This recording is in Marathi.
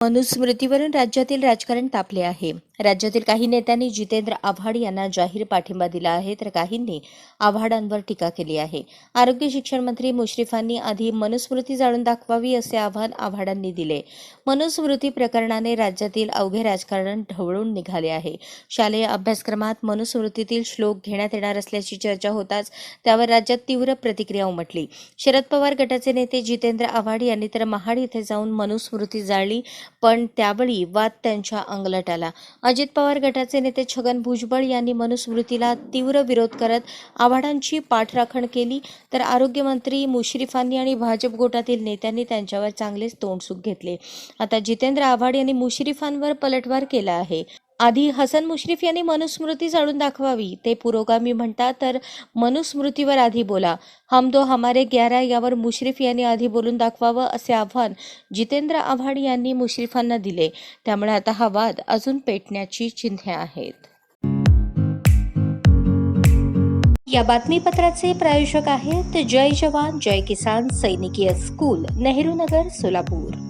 मनुस्मृतीवरून राज्यातील राजकारण तापले आहे. राज्यातील काही नेत्यांनी जितेंद्र आव्हाड यांना जाहीर पाठिंबा दिला आहे तर काहींनी आव्हाडांवर टीका केली आहे. आरोग्य शिक्षण मंत्री मुश्रीफांनी आधी मनुस्मृती जाळून दाखवावी असे आव्हान आव्हाडांनी दिले. मनुस्मृती प्रकरणाने राज्यातील अवघे राजकारण ढवळून निघाले आहे. शालेय अभ्यासक्रमात मनुस्मृतीतील श्लोक घेण्यात येणार असल्याची चर्चा होताच त्यावर राज्यात तीव्र प्रतिक्रिया उमटली. शरद पवार गटाचे नेते जितेंद्र आव्हाड यांनी तर महाड इथे जाऊन मनुस्मृती जाळली पण त्यावेळी वाद त्यांच्या अंगलट आला. अजित पवार गटाचे नेते छगन भुजबळ यांनी मनुस्मृतीला तीव्र विरोध करत आव्हाडांची पाठराखण केली. तर आरोग्यमंत्री मुश्रीफांनी आणि भाजप गोटातील नेत्यांनी त्यांच्यावर चांगलेच तोंडसुख घेतले. आता जितेंद्र आव्हाड यांनी मुश्रीफांवर पलटवार केला आहे. आधी हसन मुश्रीफ यांनी मनुस्मृती जाळून दाखवावी. ते पुरोगामी म्हणतात तर मनुस्मृतीवर आधी बोला. हम दो हमारे ग्यारा यावर मुश्रीफ यांनी आधी बोलून दाखवावं असे आव्हान जितेंद्र आव्हाड यांनी मुश्रीफांना दिले. त्यामुळे आता हा वाद अजून पेटण्याची चिन्हे आहेत. या बातमीपत्राचे प्रायोजक आहेत जय जवान जय किसान सैनिकीय स्कूल नेहरू नगर सोलापूर.